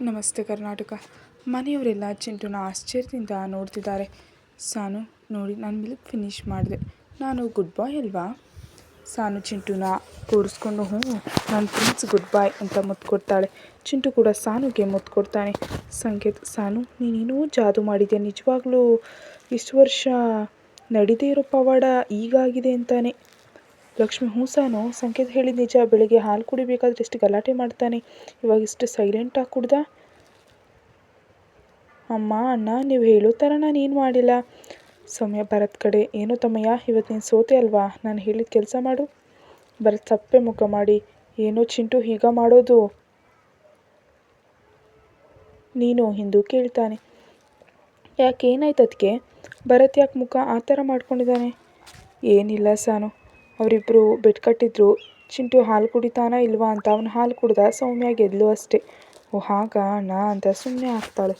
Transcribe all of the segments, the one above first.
ನಮಸ್ತೆ ಕರ್ನಾಟಕ. ಮನೆಯವರೆಲ್ಲ ಚಿಂಟುನ ಆಶ್ಚರ್ಯದಿಂದ ನೋಡ್ತಿದ್ದಾರೆ. ಸಾನು ನೋಡಿ ನಾನು ಮಿಲ್ಕ್ ಫಿನಿಶ್ ಮಾಡಿದೆ. ನಾನು ಗುಡ್ ಬಾಯ್ ಅಲ್ವಾ? ಸಾನು ಚಿಂಟುನ ಕೂರಿಸ್ಕೊಂಡು, ಹ್ಞೂ ನನ್ನ ಫ್ರೆಂಡ್ಸ್ ಗುಡ್ ಬಾಯ್ ಅಂತ ಮುತ್ತು ಕೊಡ್ತಾಳೆ. ಚಿಂಟು ಕೂಡ ಸಾನುಗೆ ಮುತ್ತು ಕೊಡ್ತಾನೆ. ಸಂಕೇತ್, ಸಾನು, ನೀನೇನೋ ಜಾದು ಮಾಡಿದೆ ನಿಜವಾಗ್ಲೂ? ಇಷ್ಟು ವರ್ಷ ನಡೀದೇ ಇರೋ ಪವಾಡ ಈಗಾಗಿದೆ ಅಂತಾನೆ. ಲಕ್ಷ್ಮಿ, ಹ್ಞೂ ಸಂಕೇತ ಹೇಳಿದ ನಿಜ. ಬೆಳಿಗ್ಗೆ ಹಾಲು ಕುಡಿಬೇಕಾದ್ರೆ ಎಷ್ಟು ಗಲಾಟೆ ಮಾಡ್ತಾನೆ. ಇವಾಗ ಇಷ್ಟು ಸೈಲೆಂಟಾಗಿ ಕುಡ್ದ? ಅಮ್ಮ, ಅಣ್ಣ, ನೀವು ಹೇಳೋ ಥರ ನಾನು ಏನು ಮಾಡಿಲ್ಲ. ಸೌಮ್ಯ ಭರತ್ ಕಡೆ, ಏನೋ ತಮ್ಮಯ್ಯ ಇವತ್ತು ನೀನು ಸೋತೆ ಅಲ್ವಾ? ನಾನು ಹೇಳಿದ ಕೆಲಸ ಮಾಡು. ಭರತ್ ಸಪ್ಪೆ ಮುಖ ಮಾಡಿ, ಏನೋ ಚಿಂಟು ಹೀಗ ಮಾಡೋದು? ನೀನು ಹಿಂದೂ ಕೇಳ್ತಾನೆ. ಯಾಕೆ ಏನಾಯ್ತು ಅದಕ್ಕೆ ಭರತ್ ಯಾಕೆ ಮುಖ ಆ ಥರ ಮಾಡ್ಕೊಂಡಿದ್ದಾನೆ? ಏನಿಲ್ಲ ಸಾನು. ಅವರಿಬ್ಬರು ಬೆಟ್ ಕಟ್ಟಿದ್ರು. ಚಿಂಟು ಹಾಲು ಕುಡಿತಾನ ಇಲ್ವಾ ಅಂತ ಅವನು ಹಾಲು ಕುಡ್ದ ಸೌಮ್ಯ ಗೆದ್ಲು ಅಷ್ಟೇ. ಓ, ಹಾಗ ಅಣ್ಣ ಅಂತ ಸುಮ್ಮನೆ ಆಗ್ತಾಳೆ.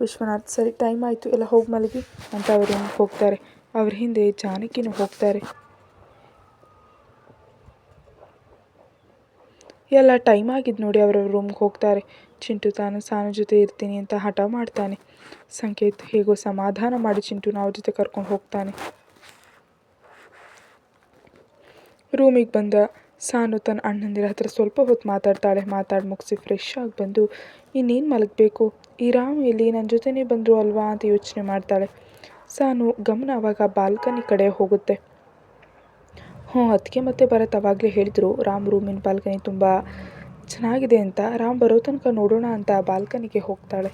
ವಿಶ್ವನಾಥ್, ಸರಿ, ಟೈಮ್ ಆಯಿತು. ಎಲ್ಲ ಹೋಗಿ ಮಲಗಿ ಅಂತ ಅವರು ಹೋಗ್ತಾರೆ. ಅವ್ರ ಹಿಂದೆ ಜಾನಕಿನೂ ಹೋಗ್ತಾರೆ. ಎಲ್ಲ ಟೈಮ್ ಆಗಿದ್ದು ನೋಡಿ ಅವರ ರೂಮ್ಗೆ ಹೋಗ್ತಾರೆ. ಚಿಂಟು, ತಾನು ಸಾನು ಜೊತೆ ಇರ್ತೀನಿ ಅಂತ ಹಠ ಮಾಡ್ತಾನೆ. ಸಂಕೇತ್ ಹೇಗೋ ಸಮಾಧಾನ ಮಾಡಿ ಚಿಂಟುನ ಅವ್ರ ಜೊತೆ ಕರ್ಕೊಂಡು ಹೋಗ್ತಾನೆ. ರೂಮಿಗೆ ಬಂದ ಸಾನು ತನ್ನ ಅಣ್ಣಂದಿರ ಹತ್ರ ಸ್ವಲ್ಪ ಹೊತ್ತು ಮಾತಾಡ್ತಾಳೆ. ಮಾತಾಡಿ ಮುಗಿಸಿ ಫ್ರೆಶ್ ಆಗಿ ಬಂದು, ಇನ್ನೇನು ಮಲಗಬೇಕು? ಈ ರಾಮ್ ಎಲ್ಲಿ ನನ್ನ ಜೊತೆನೇ ಬಂದರು ಅಲ್ವಾ ಅಂತ ಯೋಚನೆ ಮಾಡ್ತಾಳೆ. ಸಾನು ಗಮನ ಅವಾಗ ಬಾಲ್ಕನಿ ಕಡೆ ಹೋಗುತ್ತೆ. ಹ್ಞೂ ಅದಕ್ಕೆ ಮತ್ತೆ ಭರತ್ ಅವಾಗಲೇ ಹೇಳಿದರು, ರಾಮ್ ರೂಮಿನ ಬಾಲ್ಕನಿ ತುಂಬ ಚೆನ್ನಾಗಿದೆ ಅಂತ. ರಾಮ್ ಬರೋ ತನಕ ನೋಡೋಣ ಅಂತ ಬಾಲ್ಕನಿಗೆ ಹೋಗ್ತಾಳೆ.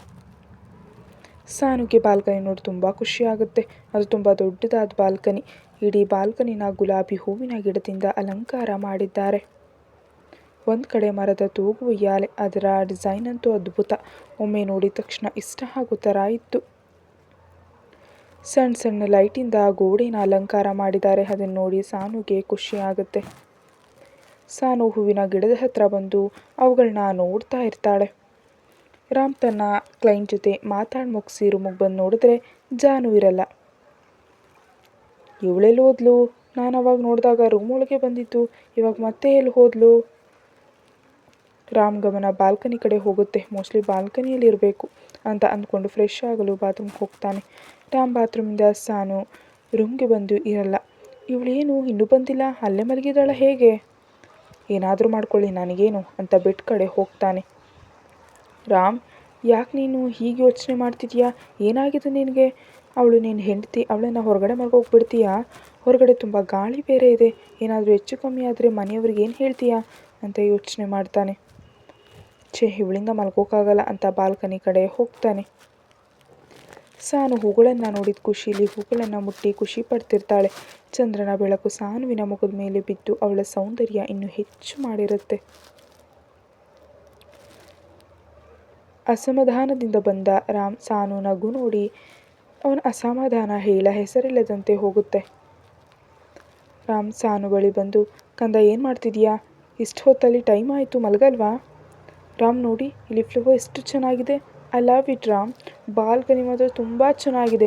ಸಾನುಗೆ ಬಾಲ್ಕನಿ ನೋಡಿ, ತುಂಬ ಖುಷಿ ಆಗುತ್ತೆ ಅದು ತುಂಬ ದೊಡ್ಡದಾದ ಬಾಲ್ಕನಿ. ಇಡೀ ಬಾಲ್ಕನಿನ ಗುಲಾಬಿ ಹೂವಿನ ಗಿಡದಿಂದ ಅಲಂಕಾರ ಮಾಡಿದ್ದಾರೆ. ಒಂದು ಕಡೆ ಮರದ ತೂಗು ಉಯ್ಯಾಲೆ ಅದರ ಡಿಸೈನ್ ಅಂತೂ ಅದ್ಭುತ. ಒಮ್ಮೆ ನೋಡಿದ ತಕ್ಷಣ ಇಷ್ಟ ಆಗೋ ಥರ ಇತ್ತು. ಸಣ್ಣ ಸಣ್ಣ ಲೈಟಿಂದ ಗೋಡೆನ ಅಲಂಕಾರ ಮಾಡಿದ್ದಾರೆ. ಅದನ್ನು ನೋಡಿ ಸಾನುಗೆ ಖುಷಿ ಆಗುತ್ತೆ ಸಾನು ಹೂವಿನ ಗಿಡದ ಹತ್ರ ಬಂದು ಅವುಗಳನ್ನ ನೋಡ್ತಾ ಇರ್ತಾಳೆ. ರಾಮ್ ತನ್ನ ಕ್ಲೈಂಟ್ ಜೊತೆ ಮಾತಾಡಿ ಮುಗಿಸಿ ರೂಮಿಗೆ ಬಂದು ನೋಡಿದ್ರೆ ಜಾನು ಇರಲ್ಲ. ಇವಳೆಲ್ಲಿ ಹೋದ್ಲು? ನಾನು ಅವಾಗ ನೋಡಿದಾಗ ರೂಮ್ ಒಳಗೆ ಬಂದಿತ್ತು. ಇವಾಗ ಮತ್ತೆ ಎಲ್ಲಿ ಹೋದ್ಲು? ರಾಮ್ ಗಮನ ಬಾಲ್ಕನಿ ಕಡೆ ಹೋಗುತ್ತೆ. ಮೋಸ್ಟ್ಲಿ ಬಾಲ್ಕನಿಯಲ್ಲಿ ಇರಬೇಕು ಅಂತ ಅಂದ್ಕೊಂಡು ಫ್ರೆಶ್ ಆಗಲು ಬಾತ್ರೂಮ್ಗೆ ಹೋಗ್ತಾನೆ. ರಾಮ್ ಬಾತ್ರೂಮಿಂದ ಸಾನು ರೂಮ್ಗೆ ಬಂದು ಇರಲ್ಲ. ಇವಳೇನು? ಇನ್ನೂ ಬಂದಿಲ್ಲ? ಅಲ್ಲೇ ಮಲಗಿದಾಳ ಹೇಗೆ? ಏನಾದರೂ ಮಾಡ್ಕೊಳ್ಳಿ, ನನಗೇನು ಅಂತ ಬೆಡ್ ಕಡೆ ಹೋಗ್ತಾನೆ. ರಾಮ್, ಯಾಕೆ ನೀನು ಹೀಗೆ ಯೋಚನೆ ಮಾಡ್ತಿದ್ಯಾ? ಏನಾಗಿದೆ ನಿನಗೆ? ಅವಳು ನೀನು ಹೆಂಡತಿ, ಅವಳನ್ನು ಹೊರಗಡೆ ಮಲ್ಗೋಗ್ಬಿಡ್ತೀಯಾ ಹೊರಗಡೆ ತುಂಬ ಗಾಳಿ ಬೇರೆ ಇದೆ. ಏನಾದರೂ ಹೆಚ್ಚು ಕಮ್ಮಿ ಆದರೆ ಮನೆಯವ್ರಿಗೆ ಏನು ಹೇಳ್ತೀಯಾ? ಅಂತ ಯೋಚನೆ ಮಾಡ್ತಾನೆ. ಛೇ, ಇವಳಿಂದ ಮಲ್ಗೋಕ್ಕಾಗಲ್ಲ ಅಂತ ಬಾಲ್ಕನಿ ಕಡೆ ಹೋಗ್ತಾನೆ. ಸಾನು ಹೂಗಳನ್ನು ನೋಡಿದ ಖುಷಿಲಿ ಹೂಗಳನ್ನು ಮುಟ್ಟಿ ಖುಷಿ ಪಡ್ತಿರ್ತಾಳೆ. ಚಂದ್ರನ ಬೆಳಕು ಸಾನುವಿನ ಮುಖದ ಮೇಲೆ ಬಿದ್ದು ಅವಳ ಸೌಂದರ್ಯ ಇನ್ನೂ ಹೆಚ್ಚು ಮಾಡಿರುತ್ತೆ. ಅಸಮಾಧಾನದಿಂದ ಬಂದ ರಾಮ್ ಸಾನು ನಗು ನೋಡಿ, ಅವನ ಅಸಮಾಧಾನ ಹೇಳ ಹೆಸರಿಲ್ಲದಂತೆ ಹೋಗುತ್ತೆ. ರಾಮ್ ಸಾನು ಬಳಿ ಬಂದು, ಕಂದ, ಏನು ಮಾಡ್ತಿದ್ಯಾ? ಇಷ್ಟು ಹೊತ್ತಲ್ಲಿ ಟೈಮ್ ಆಯಿತು, ಮಲಗಲ್ವಾ? ರಾಮ್ ನೋಡಿ, ಇಲ್ಲಿ ಫ್ಲವರ್ ಎಷ್ಟು ಚೆನ್ನಾಗಿದೆ. I love it Ram. Balcony ಮಾತ್ರ ತುಂಬ ಚೆನ್ನಾಗಿದೆ.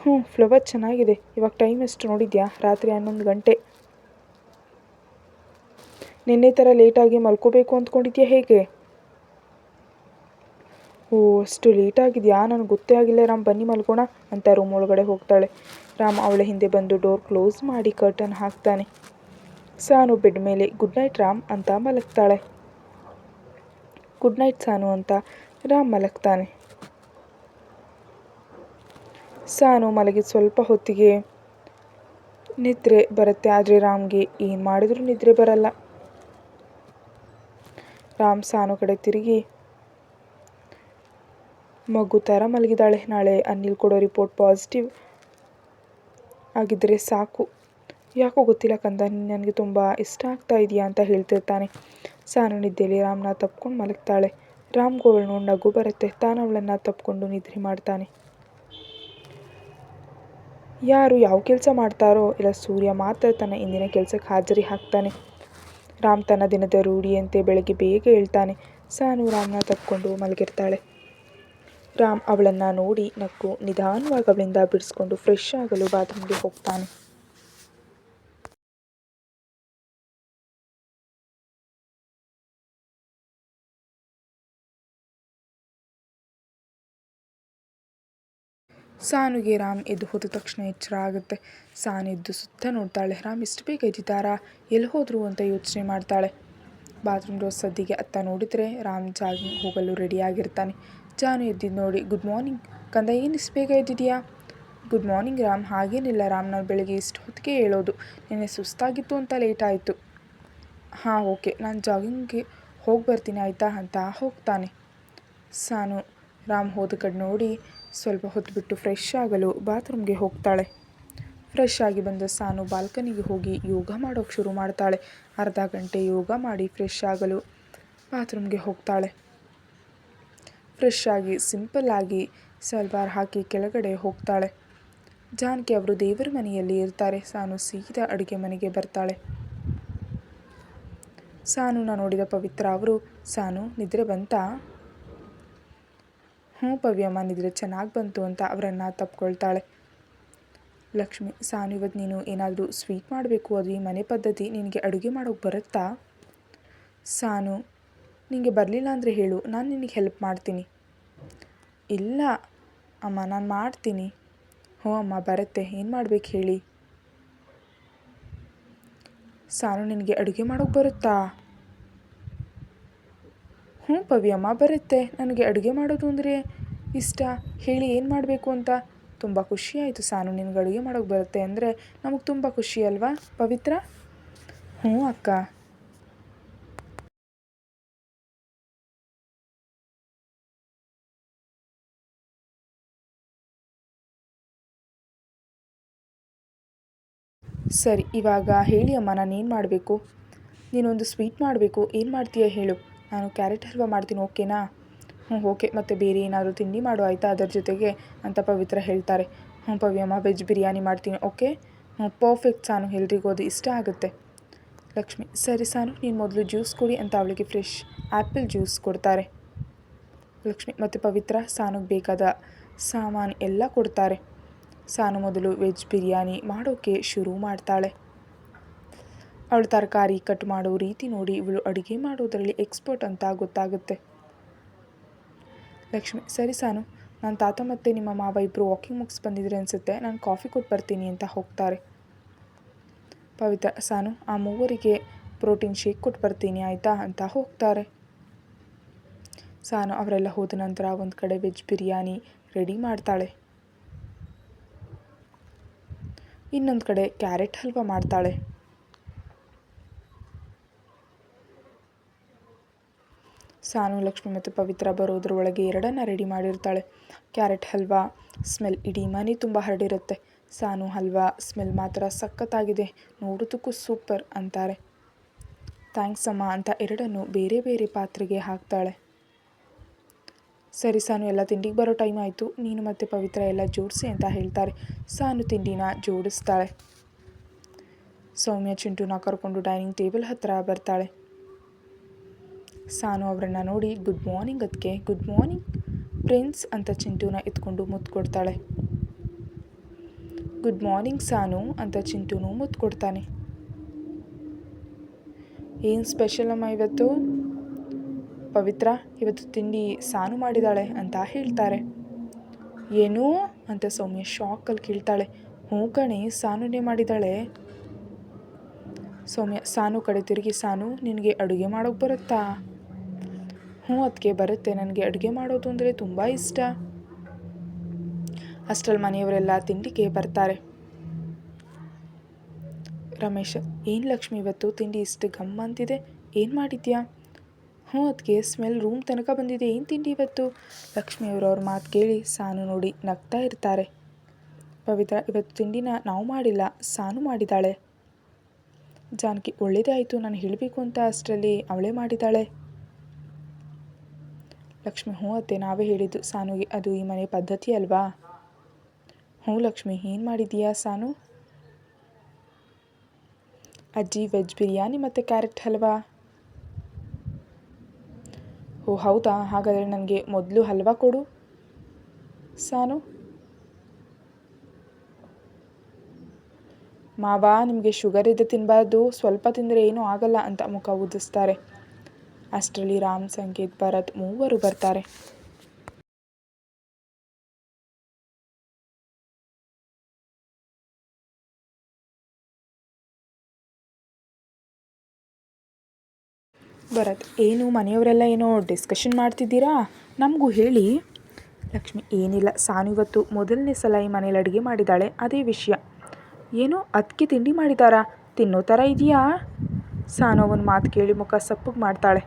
ಹ್ಞೂ ಫ್ಲವರ್ ಚೆನ್ನಾಗಿದೆ. ಇವಾಗ ಟೈಮ್ ಎಷ್ಟು ನೋಡಿದ್ಯಾ? ರಾತ್ರಿ ಹನ್ನೊಂದು ಗಂಟೆ. ನಿನ್ನೆ ಥರ ಲೇಟಾಗಿ ಮಲ್ಕೋಬೇಕು ಅಂದ್ಕೊಂಡಿದ್ಯಾ ಹೇಗೆ? ಓ, ಅಷ್ಟು ಲೇಟ್ ಆಗಿದೆಯಾ? ನನಗೆ ಗೊತ್ತೇ ಆಗಿಲ್ಲ ರಾಮ್, ಬನ್ನಿ ಮಲ್ಕೋಣ ಅಂತ ರೂಮ್ ಒಳಗಡೆ ಹೋಗ್ತಾಳೆ. ರಾಮ್ ಅವಳ ಹಿಂದೆ ಬಂದು ಡೋರ್ ಕ್ಲೋಸ್ ಮಾಡಿ ಕರ್ಟನ್ ಹಾಕ್ತಾನೆ. ಸಾನು ಬೆಡ್ ಮೇಲೆ ಗುಡ್ ನೈಟ್ ರಾಮ್ ಅಂತ ಮಲಗ್ತಾಳೆ. ಗುಡ್ ನೈಟ್ ಸಾನು ಅಂತ ರಾಮ್ ಮಲಗ್ತಾನೆ. ಸಾನು ಮಲಗಿದ ಸ್ವಲ್ಪ ಹೊತ್ತಿಗೆ ನಿದ್ರೆ ಬರುತ್ತೆ, ಆದರೆ ರಾಮ್ಗೆ ಏನು ಮಾಡಿದ್ರೂ ನಿದ್ರೆ ಬರಲ್ಲ. ರಾಮ್ ಸಾನು ಕಡೆ ತಿರುಗಿ ಮಗು ಥರ ಮಲಗಿದಾಳೆ. ನಾಳೆ ಅನಿಲ್ ಕೊಡೋ ರಿಪೋರ್ಟ್ ಪಾಸಿಟಿವ್ ಆಗಿದ್ದರೆ ಸಾಕು. ಯಾಕೋ ಗೊತ್ತಿಲ್ಲ ಕಂದ, ನನಗೆ ತುಂಬ ಇಷ್ಟ ಆಗ್ತಾ ಇದೆಯಾ ಅಂತ ಹೇಳ್ತಿರ್ತಾನೆ. ಸಾನು ನಿದ್ದೆಯಲ್ಲಿ ರಾಮ್ನ ತಪ್ಕೊಂಡು ಮಲಗ್ತಾಳೆ. ರಾಮ್ ಗೋವಳು ನೋಡಿ ನಗು ಬರುತ್ತೆ. ತಾನು ಅವಳನ್ನು ತಪ್ಕೊಂಡು ನಿದ್ರೆ ಮಾಡ್ತಾನೆ. ಯಾರು ಯಾವ ಕೆಲಸ ಮಾಡ್ತಾರೋ, ಇಲ್ಲ ಸೂರ್ಯ ಮಾತ್ರ ತನ್ನ ಇಂದಿನ ಕೆಲಸಕ್ಕೆ ಹಾಜರಿ ಹಾಕ್ತಾನೆ. ರಾಮ್ ತನ್ನ ದಿನದ ರೂಢಿಯಂತೆ ಬೆಳಗ್ಗೆ ಬೇಗ ಹೇಳ್ತಾನೆ. ಸಾನು ರಾಮ್ನ ತಪ್ಕೊಂಡು ಮಲಗಿರ್ತಾಳೆ. ರಾಮ್ ಅವಳನ್ನ ನೋಡಿ ನಕ್ಕು ನಿಧಾನವಾಗಿ ಅವಳಿಂದ ಬಿಡಿಸ್ಕೊಂಡು ಫ್ರೆಶ್ ಆಗಲು ಬಾತ್ರೂಮ್ಗೆ ಹೋಗ್ತಾನೆ. ಸಾನುಗೆ ರಾಮ್ ಎದ್ದು ಹೋದ ತಕ್ಷಣ ಎಚ್ಚರ ಆಗುತ್ತೆ. ಸಾನು ಎದ್ದು ಸುತ್ತ ನೋಡ್ತಾಳೆ. ರಾಮ್ ಇಷ್ಟು ಬೇಗ ಎದ್ದಿದ್ದಾರಾ? ಎಲ್ಲಿ ಹೋದ್ರು ಅಂತ ಯೋಚನೆ ಮಾಡ್ತಾಳೆ. ಬಾತ್ರೂಮ್ ಡೋರ್ ಸದ್ದಿಗೆ ಅತ್ತ ನೋಡಿದರೆ ರಾಮ್ ಜಾಗಿಂಗ್ ಹೋಗಲು ರೆಡಿಯಾಗಿರ್ತಾನೆ ಜಾನು ಎದ್ದಿದ್ದು ನೋಡಿ, ಗುಡ್ ಮಾರ್ನಿಂಗ್ ಕಂದ, ಏನು ಬೇಗ ಗುಡ್ ಮಾರ್ನಿಂಗ್ ರಾಮ್, ಹಾಗೇನಿಲ್ಲ ರಾಮ್, ನಾನು ಬೆಳಗ್ಗೆ ಇಷ್ಟು ಹೊತ್ತಿಗೆ ಹೇಳೋದು. ನಿನ್ನೆ ಸುಸ್ತಾಗಿತ್ತು ಅಂತ ಲೇಟ್ ಆಯಿತು. ಹಾಂ, ಓಕೆ. ನಾನು ಜಾಗಿಂಗ್ಗೆ ಹೋಗಿ ಬರ್ತೀನಿ, ಆಯಿತಾ? ಅಂತ ಹೋಗ್ತಾನೆ. ಸಾನು ರಾಮ್ ಹೋದ ಕಡೆ ನೋಡಿ, ಸ್ವಲ್ಪ ಹೊತ್ತು ಬಿಟ್ಟು ಫ್ರೆಶ್ ಆಗಲು ಬಾತ್ರೂಮ್ಗೆ ಹೋಗ್ತಾಳೆ. ಫ್ರೆಶ್ ಆಗಿ ಬಂದ ಸಾನು ಬಾಲ್ಕನಿಗೆ ಹೋಗಿ ಯೋಗ ಮಾಡೋಕ್ಕೆ ಶುರು ಮಾಡ್ತಾಳೆ. ಅರ್ಧ ಗಂಟೆ ಯೋಗ ಮಾಡಿ ಫ್ರೆಶ್ ಆಗಲು ಬಾತ್ರೂಮ್ಗೆ ಹೋಗ್ತಾಳೆ. ಫ್ರೆಶ್ ಆಗಿ, ಸಿಂಪಲ್ ಆಗಿ ಸಲ್ವಾರ್ ಹಾಕಿ ಕೆಳಗಡೆ ಹೋಗ್ತಾಳೆ. ಜಾನಕಿ ಅವರು ದೇವರ ಮನೆಯಲ್ಲಿ ಇರ್ತಾರೆ. ಸಾನು ಸೀದಾ ಅಡುಗೆ ಮನೆಗೆ ಬರ್ತಾಳೆ. ಸಾನುನ ನೋಡಿದ ಪವಿತ್ರ ಅವರು, ಸಾನು, ನಿದ್ರೆ ಬಂತಾ? ಹ್ಞೂ ಪವ್ಯಮ್ಮ, ನಿದ್ರೆ ಚೆನ್ನಾಗಿ ಬಂತು ಅಂತ ಅವರನ್ನು ತಪ್ಕೊಳ್ತಾಳೆ. ಲಕ್ಷ್ಮಿ, ಸಾನು ಇವತ್ತು ನೀನು ಏನಾದರೂ ಸ್ವೀಟ್ ಮಾಡಬೇಕು, ಅದು ಈ ಮನೆ ಪದ್ಧತಿ. ನಿನಗೆ ಅಡುಗೆ ಮಾಡೋಕ್ಕೆ ಬರುತ್ತಾ? ಸಾನು ನಿನಗೆ ಬರಲಿಲ್ಲ ಅಂದರೆ ಹೇಳು, ನಾನು ನಿನಗೆ ಹೆಲ್ಪ್ ಮಾಡ್ತೀನಿ. ಇಲ್ಲ ಅಮ್ಮ, ನಾನು ಮಾಡ್ತೀನಿ. ಹ್ಞೂ ಅಮ್ಮ, ಬರುತ್ತೆ, ಏನು ಮಾಡ್ಬೇಕು ಹೇಳಿ. ಸಾನು ನಿನಗೆ ಅಡುಗೆ ಮಾಡೋಕೆ ಬರುತ್ತಾ? ಹ್ಞೂ ಅಮ್ಮ, ಬರುತ್ತೆ. ನನಗೆ ಅಡುಗೆ ಮಾಡೋದು ಅಂದರೆ ಇಷ್ಟ. ಹೇಳಿ, ಏನು ಮಾಡಬೇಕು ಅಂತ? ತುಂಬ ಖುಷಿ ಆಯಿತು ಸಾನು, ನಿನಗೆ ಅಡುಗೆ ಮಾಡೋಕ್ಕೆ ಬರುತ್ತೆ ಅಂದರೆ ನಮಗೆ ತುಂಬ ಖುಷಿ ಅಲ್ವಾ ಪವಿತ್ರ? ಹ್ಞೂ ಅಕ್ಕ. ಸರಿ, ಇವಾಗ ಹೇಳಿ ಅಮ್ಮ, ನಾನು ಏನು ಮಾಡಬೇಕು? ನೀನೊಂದು ಸ್ವೀಟ್ ಮಾಡಬೇಕು, ಏನು ಮಾಡ್ತೀಯ ಹೇಳು. ನಾನು ಕ್ಯಾರೆಟ್ ಹಲ್ವಾ ಮಾಡ್ತೀನಿ, ಓಕೆನಾ? ಹ್ಞೂ ಓಕೆ. ಮತ್ತು ಬೇರೆ ಏನಾದರೂ ತಿಂಡಿ ಮಾಡು, ಆಯಿತಾ? ಅದರ ಜೊತೆಗೆ ಅಂತ ಪವಿತ್ರ ಹೇಳ್ತಾರೆ. ಹ್ಞೂ ಪವ್ಯಮ್ಮ, ವೆಜ್ ಬಿರಿಯಾನಿ ಮಾಡ್ತೀನಿ, ಓಕೆ? ಹ್ಞೂ ಪರ್ಫೆಕ್ಟ್ ಸಾನು, ಎಲ್ರಿಗೂ ಅದು ಇಷ್ಟ ಆಗುತ್ತೆ. ಲಕ್ಷ್ಮಿ, ಸರಿ ಸಾನು, ನೀನು ಮೊದಲು ಜ್ಯೂಸ್ ಕೊಡಿ ಅಂತ ಅವಳಿಗೆ ಫ್ರೆಶ್ ಆ್ಯಪಲ್ ಜ್ಯೂಸ್ ಕೊಡ್ತಾರೆ. ಲಕ್ಷ್ಮಿ, ಮತ್ತು ಪವಿತ್ರ, ಸಾನುಗೆ ಬೇಕಾದ ಸಾಮಾನು ಎಲ್ಲ ಕೊಡ್ತಾರೆ. ಸಾನು ಮೊದಲು ವೆಜ್ ಬಿರಿಯಾನಿ ಮಾಡೋಕ್ಕೆ ಶುರು ಮಾಡ್ತಾಳೆ. ಅವಳು ತರಕಾರಿ ಕಟ್ ಮಾಡೋ ರೀತಿ ನೋಡಿ ಇವಳು ಅಡುಗೆ ಮಾಡೋದರಲ್ಲಿ ಎಕ್ಸ್ಪರ್ಟ್ ಅಂತ ಗೊತ್ತಾಗುತ್ತೆ. ಲಕ್ಷ್ಮಿ, ಸರಿ ಸಾನು ನನ್ನ ತಾತ ಮತ್ತು ನಿಮ್ಮ ಮಾವ ಇಬ್ಬರು ವಾಕಿಂಗ್ ಮುಗಿಸ್ ಬಂದಿದ್ರೆ ಅನಿಸುತ್ತೆ, ನಾನು ಕಾಫಿ ಕೊಟ್ಟು ಬರ್ತೀನಿ ಅಂತ ಹೋಗ್ತಾರೆ. ಪವಿತ್ರ, ಸಾನು, ಆ ಮೂವರಿಗೆ ಪ್ರೋಟೀನ್ ಶೇಕ್ ಕೊಟ್ಟು ಬರ್ತೀನಿ ಆಯಿತಾ ಅಂತ ಹೋಗ್ತಾರೆ. ಸಾನು ಅವರೆಲ್ಲ ಹೋದ ನಂತರ ಒಂದು ಕಡೆ ವೆಜ್ ಬಿರಿಯಾನಿ ರೆಡಿ ಮಾಡ್ತಾಳೆ. ಇನ್ನೊಂದು ಕಡೆ ಕ್ಯಾರೆಟ್ ಹಲ್ವ ಮಾಡ್ತಾಳೆ. ಸಾನು, ಲಕ್ಷ್ಮಿ ಮತ್ತು ಪವಿತ್ರ ಬರೋದ್ರ ಒಳಗೆ ಎರಡನ್ನ ರೆಡಿ ಮಾಡಿರ್ತಾಳೆ. ಕ್ಯಾರೆಟ್ ಹಲ್ವಾ ಸ್ಮೆಲ್ ಇಡೀ ಮನೆ ತುಂಬ ಹರಡಿರುತ್ತೆ. ಸಾನು ಹಲ್ವಾ ಸ್ಮೆಲ್ ಮಾತ್ರ ಸಖತ್ತಾಗಿದೆ. ನೋಡೋದಕ್ಕೂ ಸೂಪರ್ ಅಂತಾರೆ. ಥ್ಯಾಂಕ್ಸ್ ಅಮ್ಮ ಅಂತ ಎರಡನ್ನು ಬೇರೆ ಬೇರೆ ಪಾತ್ರೆಗೆ ಹಾಕ್ತಾಳೆ. ಸರಿ ಸಾನು, ಎಲ್ಲ ತಿಂಡಿಗೆ ಬರೋ ಟೈಮ್ ಆಯಿತು. ನೀನು ಮತ್ತು ಪವಿತ್ರ ಎಲ್ಲ ಜೋಡಿಸಿ ಅಂತ ಹೇಳ್ತಾರೆ. ಸಾನು ತಿಂಡಿನ ಜೋಡಿಸ್ತಾಳೆ. ಸೌಮ್ಯ, ಚಿಂಟುನ ಕರ್ಕೊಂಡು ಡೈನಿಂಗ್ ಟೇಬಲ್ ಹತ್ತಿರ ಬರ್ತಾಳೆ. ಸಾನು ಅವರನ್ನು ನೋಡಿ ಗುಡ್ ಮಾರ್ನಿಂಗ್ ಅದಕ್ಕೆ ಗುಡ್ ಮಾರ್ನಿಂಗ್ ಪ್ರಿನ್ಸ್ ಅಂತ ಚಿಂಟುನ ಎತ್ಕೊಂಡು ಮುತ್ತು ಕೊಡ್ತಾಳೆ. ಗುಡ್ ಮಾರ್ನಿಂಗ್ ಸಾನು ಅಂತ ಚಿಂಟುನು ಮುತ್ತು ಕೊಡ್ತಾನೆ. ಏನು ಸ್ಪೆಷಲ್ ಅಮ್ಮ ಇವತ್ತು? ಪವಿತ್ರ, ಇವತ್ತು ತಿಂಡಿ ಸಾನು ಮಾಡಿದ್ದಾಳೆ ಅಂತ ಹೇಳ್ತಾರೆ. ಏನು ಅಂತ ಸೌಮ್ಯ ಶಾಕಲ್ಲಿ ಕೇಳ್ತಾಳೆ. ಹ್ಞೂ ಕಣೆ ಸಾನುನೇ ಮಾಡಿದಾಳೆ. ಸೌಮ್ಯ, ಸಾನು ಕಡೆ ತಿರುಗಿ, ಸಾನು, ನಿನಗೆ ಅಡುಗೆ ಮಾಡೋಕ್ಕೆ ಬರುತ್ತಾ? ಹ್ಞೂ ಅದಕ್ಕೆ ಬರುತ್ತೆ. ನನಗೆ ಅಡುಗೆ ಮಾಡೋದು ಅಂದರೆ ತುಂಬ ಇಷ್ಟ. ಅಷ್ಟರಲ್ಲಿ ಮನೆಯವರೆಲ್ಲ ತಿಂಡಿಗೆ ಬರ್ತಾರೆ. ರಮೇಶ್, ಏನು ಲಕ್ಷ್ಮಿ, ಇವತ್ತು ತಿಂಡಿ ಇಷ್ಟು ಗಮ್ಮಂತಿದೆ ಏನು ಮಾಡಿದ್ಯಾ? ಹ್ಞೂ ಅದಕ್ಕೆ ಸ್ಮೆಲ್ ರೂಮ್ ತನಕ ಬಂದಿದೆ. ಏನು ತಿಂಡಿ ಇವತ್ತು? ಲಕ್ಷ್ಮಿಯವರು ಅವ್ರ ಮಾತು ಕೇಳಿ ಸಾನು ನೋಡಿ ನಗ್ತಾ ಇರ್ತಾರೆ. ಪವಿತ್ರ, ಇವತ್ತು ತಿಂಡಿನ ನಾವು ಮಾಡಿಲ್ಲ, ಸಾನು ಮಾಡಿದ್ದಾಳೆ ಜಾನಕಿ ಒಳ್ಳೇದೇ ಆಯಿತು ನಾನು ಹೇಳಬೇಕು ಅಂತ ಅಷ್ಟರಲ್ಲಿ ಅವಳೇ ಮಾಡಿದ್ದಾಳೆ ಲಕ್ಷ್ಮಿ, ಹ್ಞೂ ಅತ್ತೆ, ನಾವೇ ಹೇಳಿದ್ದು ಸಾನುಗೆ, ಅದು ಈ ಮನೆ ಪದ್ಧತಿ ಅಲ್ವಾ? ಹ್ಞೂ ಲಕ್ಷ್ಮಿ, ಏನು ಮಾಡಿದೀಯಾ ಸಾನು? ಅಜ್ಜಿ, ವೆಜ್ ಬಿರಿಯಾನಿ ಮತ್ತು ಕ್ಯಾರೆಟ್ ಹಲ್ವಾ? ಓ, ಹೌದಾ? ಹಾಗಾದರೆ ನನಗೆ ಮೊದಲು ಹಲ್ವಾ ಕೊಡು. ಸಾನು? ಮಾವ, ನಿಮಗೆ ಶುಗರ್ ಇದೆ ತಿನ್ನಬಾರ್ದು ಸ್ವಲ್ಪ ತಿಂದರೆ ಏನೂ ಆಗಲ್ಲ ಅಂತ ಮುಖ ಉದಿಸ್ತಾರೆ. ಅಷ್ಟರಲ್ಲಿ ರಾಮ್, ಸಂಕೇತ್, ಭರತ್ ಮೂವರು ಬರ್ತಾರೆ. ಭರತ್ ಏನು ಮನೆಯವರೆಲ್ಲ ಏನೋ ಡಿಸ್ಕಷನ್ ಮಾಡ್ತಿದ್ದೀರಾ? ನಮಗೂ ಹೇಳಿ. ಲಕ್ಷ್ಮಿ, ಏನಿಲ್ಲ. ಸಾನು ಇವತ್ತು ಮೊದಲನೇ ಸಲ ಈ ಮನೇಲಿ ಅಡುಗೆ ಮಾಡಿದ್ದಾಳೆ ಅದೇ ವಿಷಯ. ಏನೋ ಅದಕ್ಕೆ ತಿಂಡಿ ಮಾಡಿದ್ದಾರಾ ತಿನ್ನೋ ಥರ ಇದೆಯಾ? ಸಾನು ಅವನ ಮಾತು ಕೇಳಿ ಮುಖ ಸಪ್ಪಗೆ ಮಾಡ್ತಾಳೆ.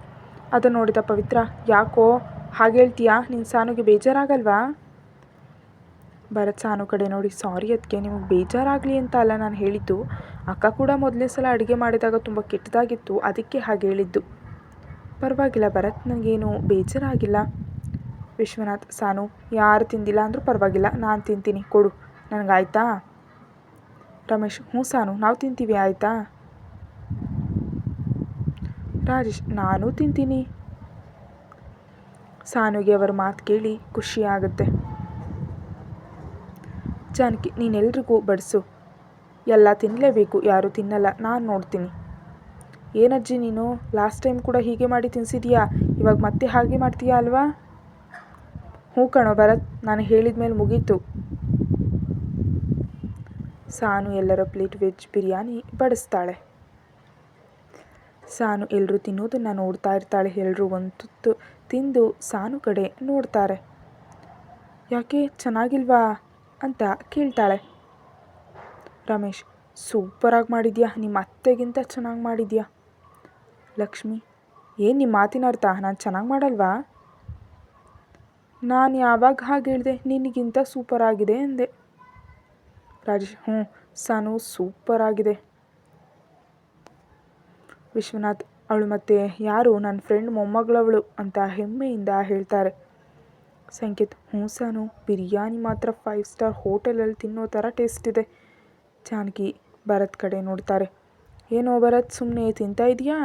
ಅದನ್ನು ನೋಡಿದ ಪವಿತ್ರ, ಯಾಕೋ? ಹಾಗೆ ಹೇಳ್ತೀಯಾ? ನಿನ್ನ ಸಾನುಗೆ ಬೇಜಾರಾಗಲ್ವಾ? ಭರತ್ ಸಾನು ಕಡೆ ನೋಡಿ, ಸಾರಿ ಅದಕ್ಕೆ ನಿಮಗೆ ಬೇಜಾರಾಗಲಿ ಅಂತ ಅಲ್ಲ ನಾನು ಹೇಳಿದ್ದು. ಅಕ್ಕ ಕೂಡ ಮೊದಲನೇ ಸಲ ಅಡುಗೆ ಮಾಡಿದಾಗ ತುಂಬ ಕೆಟ್ಟದಾಗಿತ್ತು. ಅದಕ್ಕೆ ಹಾಗೆ ಹೇಳಿದ್ದು. ಪರವಾಗಿಲ್ಲ ಭರತ್ ನನಗೇನು ಬೇಜಾರಾಗಿಲ್ಲ. ವಿಶ್ವನಾಥ್, ಸಾನು, ಯಾರು ತಿಂದಿಲ್ಲ ಅಂದರೂ ಪರವಾಗಿಲ್ಲ, ನಾನು ತಿಂತೀನಿ, ಕೊಡು. ನನಗಾಯ್ತಾ? ರಮೇಶ್, ಹ್ಞೂ ಸಾನು, ನಾವು ತಿಂತೀವಿ, ಆಯಿತಾ? ರಾಜೇಶ್, ನಾನು ತಿಂತೀನಿ. ಸಾನುಗೆ ಅವರ ಮಾತು ಕೇಳಿ ಖುಷಿ ಆಗುತ್ತೆ. ಜಾನಕಿ, ನೀನೆಲ್ರಿಗೂ ಬಡಿಸು. ಎಲ್ಲ ತಿನ್ನಲೇಬೇಕು ಯಾರು ತಿನ್ನಲ್ಲ, ನಾನು ನೋಡ್ತೀನಿ. ಏನಜ್ಜಿ ನೀನು? ಲಾಸ್ಟ್ ಟೈಮ್ ಕೂಡ ಹೀಗೆ ಮಾಡಿ ತಿನ್ನಿಸಿದ್ಯಾ ಇವಾಗ ಮತ್ತೆ ಹಾಗೆ ಮಾಡ್ತೀಯಾ ಅಲ್ವಾ? ಹ್ಞೂ ಕಣೋ, ಭರತ್, ನಾನು ಹೇಳಿದ ಮೇಲೆ ಮುಗೀತು. ಸಾನು ಎಲ್ಲರ ಪ್ಲೇಟ್ ವೆಜ್ ಬಿರಿಯಾನಿ ಬಡಿಸ್ತಾಳೆ. ಸಾನು ಎಲ್ಲರೂ ತಿನ್ನೋದನ್ನು ನೋಡ್ತಾ ಇರ್ತಾಳೆ ಎಲ್ಲರೂ ಒಂದು ತುತ್ತು ತಿಂದು ಸಾನು ಕಡೆ ನೋಡ್ತಾರೆ. ಯಾಕೆ, ಚೆನ್ನಾಗಿಲ್ವಾ? ಅಂತ ಕೇಳ್ತಾಳೆ. ರಮೇಶ್, ಸೂಪರಾಗಿ ಮಾಡಿದ್ಯಾ? ನಿಮ್ಮ ಅತ್ತೆಗಿಂತ ಚೆನ್ನಾಗಿ ಮಾಡಿದ್ಯಾ? ಲಕ್ಷ್ಮಿ, ಏನು ನಿಮ್ಮ ಮಾತಿನ ಅರ್ಥ? ನಾನು ಚೆನ್ನಾಗಿ ಮಾಡಲ್ವಾ? ನಾನು ಯಾವಾಗ ಹಾಗೆ ಹೇಳಿದೆ, ನಿನಗಿಂತ ಸೂಪರ್ ಆಗಿದೆ ಎಂದೆ ರಾಜೇಶ್ ಹ್ಞೂ ಸಾನು ಸೂಪರ್ ಆಗಿದೆ. ವಿಶ್ವನಾಥ್, ಅವಳು ಮತ್ತೆ ಯಾರು? ನನ್ನ ಫ್ರೆಂಡ್ ಮೊಮ್ಮಗಳವಳು ಅಂತ ಹೆಮ್ಮೆಯಿಂದ ಹೇಳ್ತಾರೆ. ಸಂಕೇತ್ ಹ್ಞೂ ಸಾನು, ಬಿರಿಯಾನಿ ಮಾತ್ರ ಫೈವ್ ಸ್ಟಾರ್ ಹೋಟೆಲಲ್ಲಿ ತಿನ್ನೋ ಥರ ಟೇಸ್ಟ್ ಇದೆ. ಜಾನಕಿ ಭರತ್ ಕಡೆ ನೋಡ್ತಾರೆ. ಏನೋ ಭರತ್ ಸುಮ್ಮನೆ ತಿಂತಾ ಇದೆಯಾ?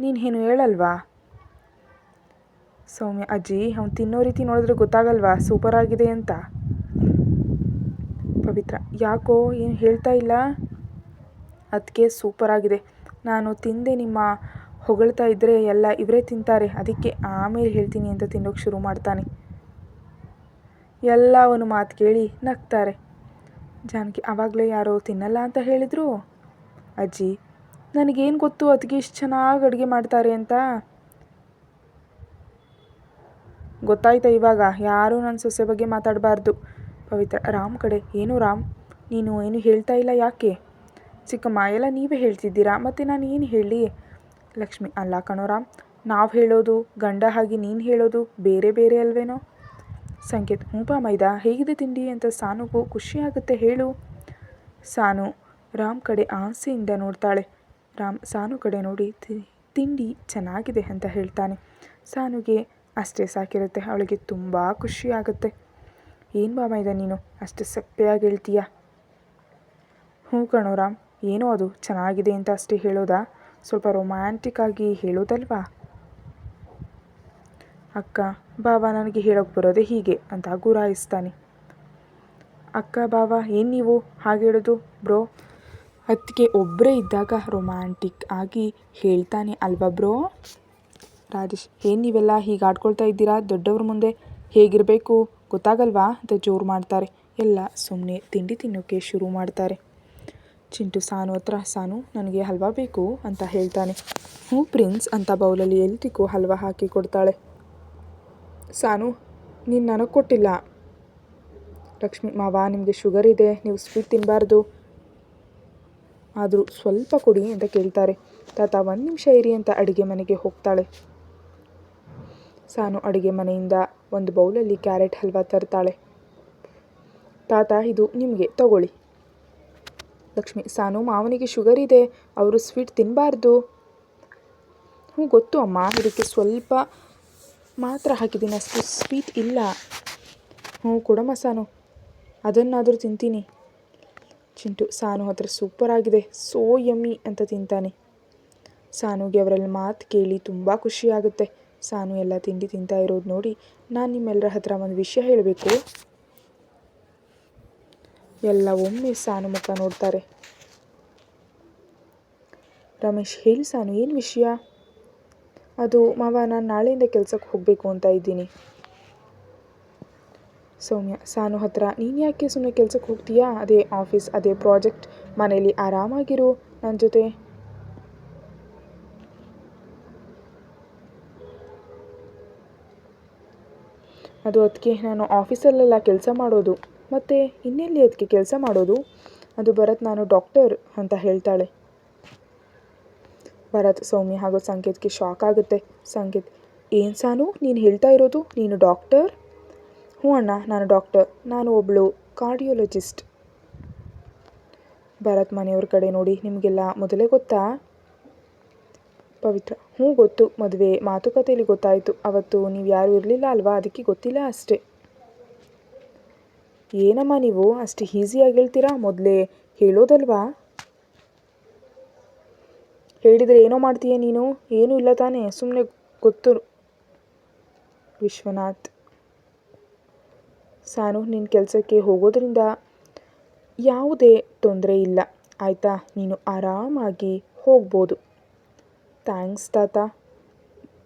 ನೀನು ಏನು ಹೇಳಲ್ವಾ? ಸೌಮ್ಯ, ಅಜ್ಜಿ, ಅವ್ನು ತಿನ್ನೋ ರೀತಿ ನೋಡಿದ್ರೆ ಗೊತ್ತಾಗಲ್ವಾ? ಸೂಪರ್ ಆಗಿದೆ ಅಂತ. ಪವಿತ್ರ, ಯಾಕೋ ಏನು ಹೇಳ್ತಾ ಇಲ್ಲ? ಅದಕ್ಕೆ ಸೂಪರ್ ಆಗಿದೆ. ನಾನು ತಿಂದೆ ನಿಮ್ಮ ಹೊಗಳ್ತಾ ಇದ್ದರೆ ಎಲ್ಲ ಇವರೇ ತಿಂತಾರೆ. ಅದಕ್ಕೆ ಆಮೇಲೆ ಹೇಳ್ತೀನಿ ಅಂತ ತಿನ್ನೋಕೆ ಶುರು ಮಾಡ್ತಾನೆ. ಎಲ್ಲ ಅವನು ಮಾತು ಕೇಳಿ ನಗ್ತಾರೆ. ಜಾನಕಿ ಆವಾಗಲೇ ಯಾರೋ ತಿನ್ನಲ್ಲ ಅಂತ ಹೇಳಿದರು? ಅಜ್ಜಿ ನನಗೇನು ಗೊತ್ತು ಅದಕ್ಕೆ ಇಷ್ಟು ಚೆನ್ನಾಗಿ ಅಡುಗೆ ಮಾಡ್ತಾರೆ ಅಂತ? ಗೊತ್ತಾಯ್ತಾ ಇವಾಗ? ಯಾರೂ ನನ್ನ ಸೊಸೆ ಬಗ್ಗೆ ಮಾತಾಡಬಾರ್ದು. ಪವಿತ್ರ, ರಾಮ್ ಕಡೆ. ಏನು ರಾಮ್? ನೀನು ಏನು ಹೇಳ್ತಾ ಇಲ್ಲ ಯಾಕೆ? ಚಿಕ್ಕಮ್ಮ, ಎಲ್ಲ ನೀವೇ ಹೇಳ್ತಿದ್ದೀರಾ? ಮತ್ತು ನಾನು ಏನು ಹೇಳಿ? ಲಕ್ಷ್ಮಿ, ಅಲ್ಲ ಕಣೋ ರಾಮ್. ನಾವು ಹೇಳೋದು, ಗಂಡ ಹಾಗೆ ನೀನು ಹೇಳೋದು ಬೇರೆ ಬೇರೆ ಅಲ್ವೇನೋ? ಸಂಕೇತ್ ಹ್ಞೂ ಮೈದಾ, ಹೇಗಿದೆ ತಿಂಡಿ ಅಂತ ಸಾನುಗೂ ಖುಷಿಯಾಗುತ್ತೆ ಹೇಳು. ಸಾನು, ರಾಮ್ ಕಡೆ ಆಸೆಯಿಂದ ನೋಡ್ತಾಳೆ. ರಾಮ್, ಸಾನು ಕಡೆ ನೋಡಿ ತಿಂಡಿ ಚೆನ್ನಾಗಿದೆ ಅಂತ ಹೇಳ್ತಾನೆ. ಸಾನುಗೆ ಅಷ್ಟೇ ಸಾಕಿರುತ್ತೆ, ಅವಳಿಗೆ ತುಂಬ ಖುಷಿ ಆಗುತ್ತೆ ಏನು ಇದೆ ನೀನು? ಅಷ್ಟು ಸಪ್ಪೆಯಾಗಿ ಹೇಳ್ತೀಯ? ಹ್ಞೂ ಕಣೋ ರಾಮ್, ಏನೋ ಅದು ಚೆನ್ನಾಗಿದೆ ಅಂತ ಅಷ್ಟೇ ಹೇಳೋದಾ? ಸ್ವಲ್ಪ ರೊಮ್ಯಾಂಟಿಕ್ ಆಗಿ ಹೇಳೋದಲ್ವಾ? ಅಕ್ಕ ಬಾಬಾ ನನಗೆ ಹೇಳೋಕೆ ಬರೋದೇ ಹೀಗೆ, ಅಂತ ಗುರಾಯಿಸ್ತಾನೆ. ಅಕ್ಕ ಬಾಬಾ ಏನು ನೀವು? ಹಾಗೆ ಹೇಳೋದು, ಬ್ರೋ? ಅದಕ್ಕೆ ಒಬ್ಬರೇ ಇದ್ದಾಗ ರೊಮ್ಯಾಂಟಿಕ್ ಆಗಿ ಹೇಳ್ತಾನೆ ಅಲ್ವಾ ಬ್ರೋ ರಾಜೇಶ್, ಏನು ನೀವೆಲ್ಲ ಹೀಗೆ ಆಡ್ಕೊಳ್ತಾ ಇದ್ದೀರಾ? ದೊಡ್ಡವ್ರ ಮುಂದೆ ಹೇಗಿರಬೇಕು? ಗೊತ್ತಾಗಲ್ವಾ? ಅಂತ ಜೋರು ಮಾಡ್ತಾರೆ. ಎಲ್ಲ ಸುಮ್ಮನೆ ತಿಂಡಿ ತಿನ್ನೋಕ್ಕೆ ಶುರು ಮಾಡ್ತಾರೆ. ಚಿಂಟು, ಸಾನು ಹತ್ರ, ಸಾನು, ನನಗೆ ಹಲ್ವಾ ಬೇಕು? ಅಂತ ಹೇಳ್ತಾನೆ. ಹ್ಞೂ ಪ್ರಿನ್ಸ್, ಅಂತ ಬೌಲಲ್ಲಿ ಎಲ್ತಿಕ್ಕೂ ಹಲ್ವಾ ಹಾಕಿ ಕೊಡ್ತಾಳೆ. ಸಾನು, ನೀನು ನನಗೆ ಕೊಟ್ಟಿಲ್ಲ. ಲಕ್ಷ್ಮಿ, ಮಾವ, ನಿಮಗೆ ಶುಗರ್ ಇದೆ, ನೀವು ಸ್ವೀಟ್ ತಿನ್ನಬಾರ್ದು ಆದರೂ ಸ್ವಲ್ಪ ಕೊಡಿ ಅಂತ ಕೇಳ್ತಾರೆ. ತಾತ, ಒಂದು ನಿಮಿಷ ಇರಿ ಅಂತ ಅಡುಗೆ ಮನೆಗೆ ಹೋಗ್ತಾಳೆ. ಸಾನು ಅಡುಗೆ ಮನೆಯಿಂದ ಒಂದು ಬೌಲಲ್ಲಿ ಕ್ಯಾರೆಟ್ ಹಲ್ವಾ ತರ್ತಾಳೆ. ತಾತ, ಇದು ನಿಮಗೆ, ತಗೊಳ್ಳಿ. ಲಕ್ಷ್ಮಿ, ಸಾನು, ಮಾವನಿಗೆ ಶುಗರ್ ಇದೆ, ಅವರು ಸ್ವೀಟ್ ತಿನ್ನಬಾರ್ದು ಹ್ಞೂ ಗೊತ್ತು ಅಮ್ಮ, ಇದಕ್ಕೆ ಸ್ವಲ್ಪ ಮಾತ್ರ ಹಾಕಿದ್ದೀನಿ, ಅಷ್ಟು ಸ್ವೀಟ್ ಇಲ್ಲ. ಹ್ಞೂ ಕೊಡಮ್ಮ ಸಾನು, ಅದನ್ನಾದರೂ ತಿಂತೀನಿ. ಚಿಂಟು ಸಾನು ಹತ್ರ ಸೂಪರ್ ಆಗಿದೆ. ಸೋ ಯಮ್ಮಿ ಅಂತ ತಿಂತಾನೆ. ಸಾನುಗೆ ಅವರಲ್ಲಿ ಮಾತು ಕೇಳಿ ತುಂಬ ಖುಷಿಯಾಗುತ್ತೆ ಸಾನು ಎಲ್ಲ ತಿಂಡಿ ತಿಂತಾ ಇರೋದು ನೋಡಿ ನಾನು ನಿಮ್ಮೆಲ್ಲರ ಹತ್ರ ಒಂದು ವಿಷಯ ಹೇಳಬೇಕು. ಎಲ್ಲ ಒಮ್ಮೆ ಸಾನು ಮುಖ ನೋಡ್ತಾರೆ. ರಮೇಶ್, ಹೇಳಿ ಸಾನು, ಏನು ವಿಷಯ? ಅದು ಮಾವ, ನಾನು ನಾಳೆಯಿಂದ ಕೆಲಸಕ್ಕೆ ಹೋಗಬೇಕು ಅಂತ ಇದ್ದೀನಿ. ಸೌಮ್ಯ, ಸಾನು ಹತ್ರ, ನೀನು ಯಾಕೆ ಸುಮ್ಮನೆ ಕೆಲಸಕ್ಕೆ ಹೋಗ್ತೀಯಾ? ಅದೇ ಆಫೀಸ್ ಅದೇ ಪ್ರಾಜೆಕ್ಟ್ ಮನೇಲಿ ಆರಾಮಾಗಿರು ನನ್ನ ಜೊತೆ. ಅದು ಅದಕ್ಕೆ ನಾನು ಆಫೀಸಲ್ಲೆಲ್ಲ ಕೆಲಸ ಮಾಡೋದು. ಮತ್ತು ಇನ್ನೆಲ್ಲಿ ಅದಕ್ಕೆ ಕೆಲಸ ಮಾಡೋದು? ಅದು ಭರತ್ ನಾನು ಡಾಕ್ಟರ್ ಅಂತ ಹೇಳ್ತಾಳೆ. ಭರತ್, ಸೌಮ್ಯ ಹಾಗೂ ಸಂಕೇತ್ಗೆ ಶಾಕ್ ಆಗುತ್ತೆ. ಸಂಕೇತ್, ಏನು ಸಾನು? ನೀನು ಹೇಳ್ತಾ ಇರೋದು? ನೀನು ಡಾಕ್ಟರ್ ಹ್ಞೂ ಅಣ್ಣ, ನಾನು ಡಾಕ್ಟರ್, ನಾನು ಒಬ್ಬಳು ಕಾರ್ಡಿಯೋಲಜಿಸ್ಟ್. ಭರತ್ ಮನೆಯವ್ರ ಕಡೆ ನೋಡಿ, ನಿಮಗೆಲ್ಲ ಮೊದಲೇ ಗೊತ್ತಾ? ಪವಿತ್ರ, ಹ್ಞೂ ಗೊತ್ತು, ಮದುವೆ ಮಾತುಕತೆಯಲ್ಲಿ ಗೊತ್ತಾಯಿತು. ಅವತ್ತು ನೀವು ಯಾರೂ ಇರಲಿಲ್ಲ ಅಲ್ವಾ? ಅದಕ್ಕೆ ಗೊತ್ತಿಲ್ಲ ಅಷ್ಟೇ. ಏನಮ್ಮ ನೀವು? ಅಷ್ಟು ಈಸಿಯಾಗಿ ಹೇಳ್ತೀರಾ? ಮೊದಲೇ ಹೇಳೋದಲ್ವಾ? ಹೇಳಿದರೆ ಏನೋ ಮಾಡ್ತೀಯ ನೀನು? ಏನೂ ಇಲ್ಲ ತಾನೇ ಸುಮ್ಮನೆ ಗೊತ್ತು. ವಿಶ್ವನಾಥ್. ಸಾನು ನಿನ್ನ ಕೆಲಸಕ್ಕೆ ಹೋಗೋದ್ರಿಂದ ಯಾವುದೇ ತೊಂದರೆ ಇಲ್ಲ. ಆಯಿತಾ? ನೀನು ಆರಾಮಾಗಿ ಹೋಗ್ಬೋದು. ಥ್ಯಾಂಕ್ಸ್ ತಾತ.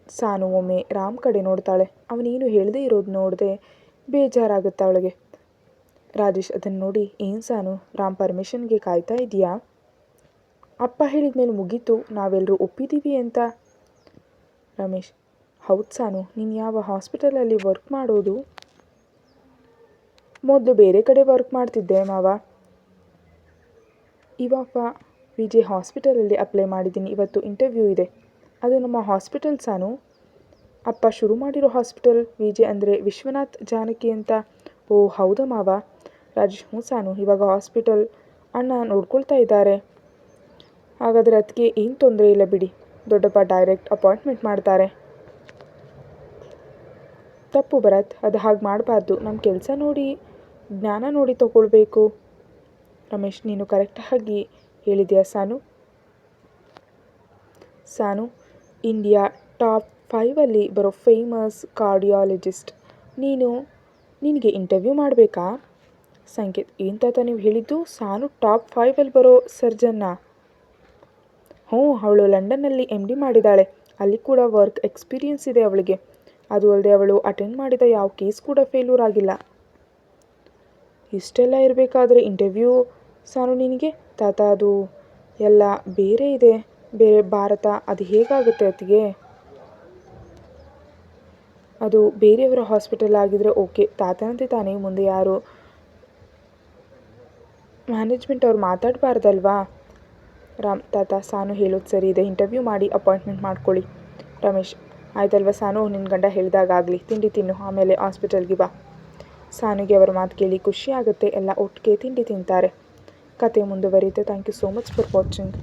ಸಾನು ಒಮ್ಮೆ ರಾಮ್ ಕಡೆ ನೋಡ್ತಾಳೆ. ಅವನೇನು ಹೇಳದೇ ಇರೋದು ನೋಡದೆ ಬೇಜಾರಾಗುತ್ತೆ ಅವಳಿಗೆ. ರಾಜೇಶ್ ಅದನ್ನು ನೋಡಿ, ಏನು ಸಾನು, ರಾಮ್ ಪರ್ಮಿಷನ್ಗೆ ಕಾಯ್ತಾ ಇದೆಯಾ? ಅಪ್ಪ ಹೇಳಿದ ಮೇಲೆ ಮುಗೀತು. ನಾವೆಲ್ಲರೂ ಒಪ್ಪಿದ್ದೀವಿ ಅಂತ. ರಮೇಶ್, ಹೌದು ಸಾನು, ನೀನು ಯಾವ ಹಾಸ್ಪಿಟಲಲ್ಲಿ ವರ್ಕ್ ಮಾಡೋದು? ಮೊದಲು ಬೇರೆ ಕಡೆ ವರ್ಕ್ ಮಾಡ್ತಿದ್ದೆ ಮಾವ. ಇವಾಗ ಜೆ ಹಾಸ್ಪಿಟಲಲ್ಲಿ ಅಪ್ಲೈ ಮಾಡಿದ್ದೀನಿ. ಇವತ್ತು ಇಂಟರ್ವ್ಯೂ ಇದೆ. ಅದು ನಮ್ಮ ಹಾಸ್ಪಿಟಲ್ ಸಾನು. ಅಪ್ಪ ಶುರು ಮಾಡಿರೋ ಹಾಸ್ಪಿಟಲ್ ವಿಜಯ್ ಅಂದರೆ ವಿಶ್ವನಾಥ್ ಜಾನಕಿ ಅಂತ. ಓ, ಹೌದಾ ಮಾವ? ರಾಜೇಶ್ ಹ್ಞೂ ಸಾನು. ಇವಾಗ ಹಾಸ್ಪಿಟಲ್ ಅಣ್ಣ ನೋಡ್ಕೊಳ್ತಾ ಇದ್ದಾರೆ. ಹಾಗಾದರೆ ಅದಕ್ಕೆ ಏನು ತೊಂದರೆ ಇಲ್ಲ ಬಿಡಿ. ದೊಡ್ಡಪ್ಪ ಡೈರೆಕ್ಟ್ ಅಪಾಯಿಂಟ್ಮೆಂಟ್ ಮಾಡ್ತಾರೆ. ತಪ್ಪು ಭರತ್, ಅದು ಹಾಗೆ ಮಾಡಬಾರ್ದು. ನಮ್ಮ ಕೆಲಸ ನೋಡಿ ಜ್ಞಾನ ನೋಡಿ ತಗೊಳ್ಬೇಕು. ರಮೇಶ್, ನೀನು ಕರೆಕ್ಟಾಗಿ ಹೇಳಿದ್ಯಾ ಸಾನು? ಸಾನು, ಇಂಡಿಯಾ ಟಾಪ್ ಫೈವಲ್ಲಿ ಬರೋ ಫೇಮಸ್ ಕಾರ್ಡಿಯಾಲಜಿಸ್ಟ್. ನೀನು ನಿನಗೆ ಇಂಟರ್ವ್ಯೂ ಮಾಡಬೇಕಾ? ಸಂಕೇತ್ ಏನು ನೀವು ಹೇಳಿದ್ದು? ಸಾನು ಟಾಪ್ ಫೈವಲ್ಲಿ ಬರೋ ಸರ್ಜನ್ನ. ಹ್ಞೂ, ಅವಳು ಲಂಡನ್ನಲ್ಲಿ ಎಂ ಡಿ ಮಾಡಿದ್ದಾಳೆ ಅಲ್ಲಿ ಕೂಡ ವರ್ಕ್ ಎಕ್ಸ್ಪೀರಿಯನ್ಸ್ ಇದೆ ಅವಳಿಗೆ. ಅದು ಅಲ್ಲದೆ ಅವಳು ಅಟೆಂಡ್ ಮಾಡಿದ ಯಾವ ಕೇಸ್ ಕೂಡ ಫೇಲ್ಯೂರ್ ಆಗಿಲ್ಲ. ಇಷ್ಟೆಲ್ಲ ಇರಬೇಕಾದ್ರೆ ಇಂಟರ್ವ್ಯೂ ಸಾನು ನಿನಗೆ? ತಾತ ಅದು ಎಲ್ಲ ಬೇರೆ ಇದೆ. ಬೇರೆ ಭಾರತ ಅದು ಹೇಗಾಗುತ್ತೆ ಅತ್ತಿಗೆ? ಅದು ಬೇರೆಯವರ ಹಾಸ್ಪಿಟಲ್ ಆಗಿದ್ದರೆ ಓಕೆ ತಾತನಂತೆ ತಾನೇ, ಮುಂದೆ ಯಾರು? ಮ್ಯಾನೇಜ್ಮೆಂಟ್ ಅವ್ರು ಮಾತಾಡಬಾರ್ದಲ್ವಾ? ರಾಮ್, ತಾತ, ಸಾನು ಹೇಳೋದು ಸರಿ ಇದೆ. ಇಂಟರ್ವ್ಯೂ ಮಾಡಿ ಅಪಾಯಿಂಟ್ಮೆಂಟ್ ಮಾಡ್ಕೊಳ್ಳಿ. ರಮೇಶ್, ಆಯ್ತಲ್ವ ಸಾನು? ನಿನ್ನ ಗಂಡ ಹೇಳಿದಾಗಲಿ ತಿಂಡಿ ತಿನ್ನು. ಆಮೇಲೆ ಹಾಸ್ಪಿಟಲ್ಗೆ ಬಾ. ಸಾನುಗೆ ಅವರ ಮಾತು ಕೇಳಿ ಖುಷಿ ಆಗುತ್ತೆ. ಎಲ್ಲ ಒಟ್ಟಿಗೆ ತಿಂಡಿ ತಿಂತಾರೆ. ಕತೆ ಮುಂದುವರಿಯುತ್ತೆ. Thank you so much for watching